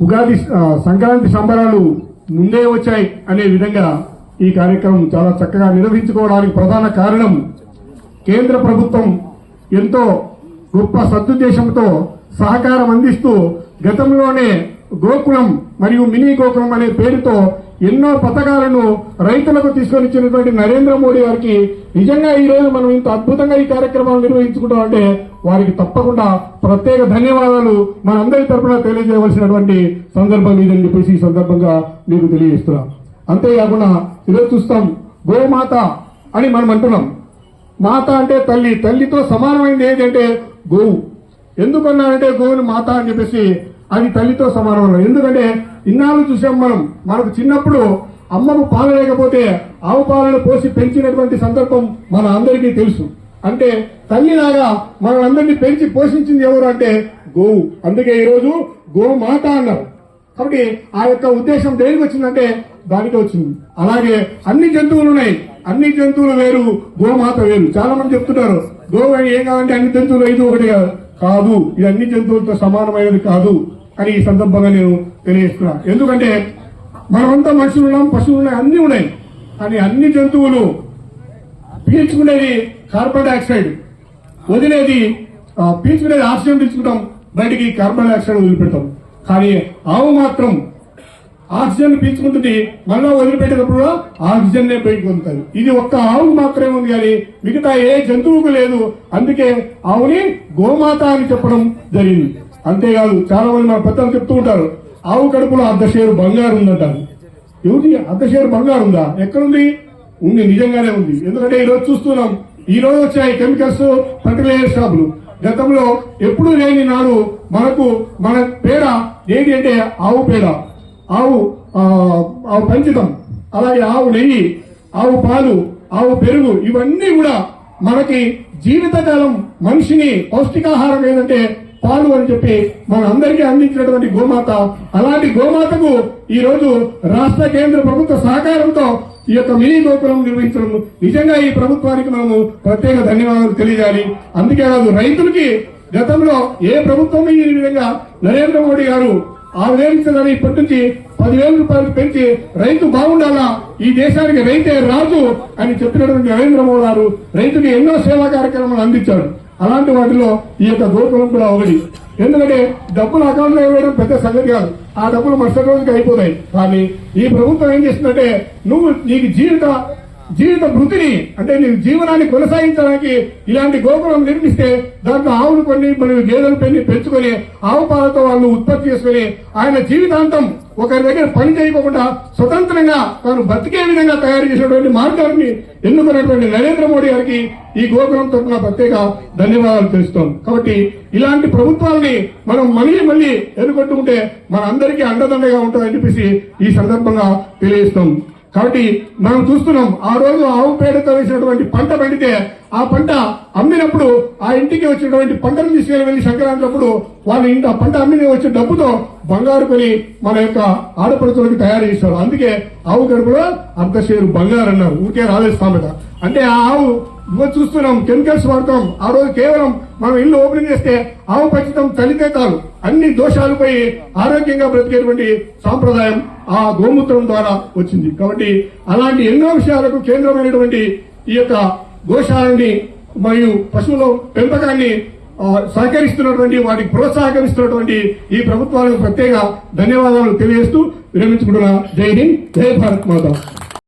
ఉగాది సంక్రాంతి సంబరాలు ముందే వచ్చాయి అనే విధంగా ఈ కార్యక్రమం చాలా చక్కగా నిర్వహించుకోవడానికి ప్రధాన కారణం కేంద్ర ప్రభుత్వం ఎంతో గొప్ప సద్దుద్దేశంతో సహకారం అందిస్తూ గతంలోనే గోకులం మరియు మినీ గోకులం అనే పేరుతో ఎన్నో పథకాలను రైతులకు తీసుకొని ఇచ్చినటువంటి నరేంద్ర మోడీ గారికి నిజంగా ఈ రోజు మనం ఇంత అద్భుతంగా ఈ కార్యక్రమాలు నిర్వహించుకుంటాం అంటే వారికి తప్పకుండా ప్రత్యేక ధన్యవాదాలు మనందరి తరఫున తెలియజేయవలసినటువంటి సందర్భం ఇదని చెప్పేసి ఈ సందర్భంగా మీకు తెలియజేస్తున్నాం. అంతేకాకుండా ఈరోజు చూస్తాం గోమాత అని మనం అంటున్నాం. మాత అంటే తల్లి. తల్లితో సమానమైనది ఏంటంటే గోవు. ఎందుకన్నానంటే గోవుని మాత అని చెప్పేసి అది తల్లితో సమానం ఎందుకంటే ఇన్నాళ్ళు చూసాం మనం. మనకు చిన్నప్పుడు అమ్మకు పాలు లేకపోతే ఆవు పాలను పోసి పెంచినటువంటి సందర్భం మన అందరికీ తెలుసు. అంటే తల్లిలాగా మనందరినీ పెంచి పోషించింది ఎవరు అంటే గోవు. అందుకే ఈరోజు గోమాత అన్నారు. కాబట్టి ఆ యొక్క ఉద్దేశం దేనికి వచ్చిందంటే దానికి వచ్చింది. అలాగే అన్ని జంతువులు ఉన్నాయి. అన్ని జంతువులు వేరు గోమాత వేరు. చాలా మంది చెప్తున్నారు గోవు అని ఏం కావాలంటే అన్ని జంతువులు ఐదు ఒకటి కాదు. కాదు. ఇది అన్ని జంతువులతో సమానమైనది కాదు. అని ఈ సందర్భంగా నేను తెలియజేస్తున్నా. ఎందుకంటే మనమంతా మనుషులు ఉన్నాం పశువులు ఉన్నాయి అన్ని ఉన్నాయి. కానీ అన్ని జంతువులు పీల్చుకునేది కార్బన్ డైఆక్సైడ్. వదిలేది పీల్చుకునేది ఆక్సిజన్ పీల్చుకుంటాం బయటికి కార్బన్ డైఆక్సైడ్ వదిలిపెడతాం. కానీ ఆవు మాత్రం ఆక్సిజన్ పీల్చుకుంటుంది మళ్ళా వదిలిపెట్టేటప్పుడు ఆక్సిజన్ నే బయటకు వదులుతుంది ఇది ఒక్క ఆవు మాత్రమే ఉంది కానీ మిగతా ఏ జంతువుకు లేదు. అందుకే ఆవుని గోమాత అని చెప్పడం జరిగింది. అంతేకాదు చాలా మంది మన పెద్దలు చెప్తూ ఉంటారు ఆవు కడుపులో అర్ధ షేరు బంగారు ఉందంటారు. ఏమిటి అర్ధ షేరు బంగారు ఉందా? ఎక్కడుంది? ఉంది నిజంగానే ఉంది. ఎందుకంటే ఈ రోజు చూస్తున్నాం ఈ రోజు వచ్చాయి కెమికల్స్ ఫర్టిలైజర్ షాపులు. గతంలో ఎప్పుడు లేని నాడు మనకు మన పేడ ఏంటి అంటే ఆవు పేడ. ఆవు ఆవు పంచితం అలాగే ఆవు నెయ్యి ఆవు పాలు ఆవు పెరుగు ఇవన్నీ కూడా మనకి జీవితకాలం మనిషిని పౌష్టికాహారం ఏంటంటే పాలు అని చెప్పి మన అందరికీ అందించినటువంటి గోమాత. అలాంటి గోమాతకు ఈ రోజు రాష్ట్ర కేంద్ర ప్రభుత్వ సహకారంతో ఈ యొక్క మినీ గోకులం నిర్వహించడం నిజంగా ఈ ప్రభుత్వానికి మనము ప్రత్యేక ధన్యవాదాలు తెలియజేయాలి. అందుకే కాదు రైతులకి గతంలో ఏ ప్రభుత్వం ఈ విధంగా నరేంద్ర మోడీ గారు ఆరు వేలు ఇచ్చిందని ఇప్పటి నుంచి పదివేల రూపాయలు పెంచి రైతు బాగుండాలా ఈ దేశానికి రైతే రాజు అని చెప్పినటువంటి నరేంద్ర మోడీ గారు రైతుకి ఎన్నో సేవా కార్యక్రమాలు అందించారు. అలాంటి వాటిలో ఈ యొక్క గోకులం కూడా ఒకటి. ఎందుకంటే డబ్బులు అకౌంట్లో ఇవ్వడం పెద్ద సంగతి కాదు. ఆ డబ్బులు మరుసటి రోజుకి అయిపోతాయి. కానీ ఈ ప్రభుత్వం ఏం చేస్తుందంటే నువ్వు నీకు జీవిత జీవిత వృత్తిని అంటే నీ జీవనాన్ని కొనసాగించడానికి ఇలాంటి గోకులం నిర్మిస్తే దాంట్లో ఆవులు కొన్ని మరియు గేదెలు పెన్ని పెంచుకొని ఆవు పాలతో వాళ్ళు ఉత్పత్తి చేసుకుని ఆయన జీవితాంతం ఒకరి దగ్గర పని చేయకుండా స్వతంత్రంగా తాను బతికే విధంగా తయారు చేసినటువంటి మార్గాన్ని ఎన్నుకున్నటువంటి నరేంద్ర మోడీ గారికి ఈ గోకులం తరఫున ప్రత్యేక ధన్యవాదాలు తెలుస్తాం. కాబట్టి ఇలాంటి ప్రభుత్వాలని మనం మళ్ళీ మళ్ళీ ఎన్నుకొట్టుకుంటే మన అందరికీ అండదండగా ఉంటుందని చెప్పేసి ఈ సందర్భంగా తెలియజేస్తాం. కాబట్టి మనం చూస్తున్నాం ఆ రోజు ఆవు పేడతో వేసినటువంటి పంట పండితే ఆ పంట అమ్మినప్పుడు ఆ ఇంటికి వచ్చినటువంటి పంటను తీసుకెళ్ళి వెళ్ళి సంక్రాంతి అప్పుడు వాళ్ళ ఇంటి ఆ పంట అమ్మిన వచ్చే డబ్బుతో బంగారు కొని మన యొక్క ఆడపడుతులకు తయారు చేస్తారు అందుకే ఆవు గడుపులో అంత షేరు బంగారు అన్నారు. ఊరికే రాలేదు సామెత. అంటే ఆ ఆవు ఇవ్వ చూస్తున్నాం కెమికల్స్ వాడతాం. ఆ రోజు కేవలం మనం ఇల్లు ఓపెన్ చేస్తే ఆవు పచ్చితం తల్లితే చాలు. అన్ని దోషాలు పోయి ఆరోగ్యంగా బ్రతికేటువంటి సాంప్రదాయం ఆ గోమూత్రం ద్వారా వచ్చింది. కాబట్టి అలాంటి ఎన్నో విషయాలకు కేంద్రమైనటువంటి ఈ యొక్క గోశాలని మరియు పశువుల పెంపకాన్ని సహకరిస్తున్నటువంటి వాటికి ప్రోత్సాహకరిస్తున్నటువంటి ఈ ప్రభుత్వాలకు ప్రత్యేక ధన్యవాదాలు తెలియజేస్తూ విరమించుకుంటున్నా. జై హింద్ జై భారత్ మాత.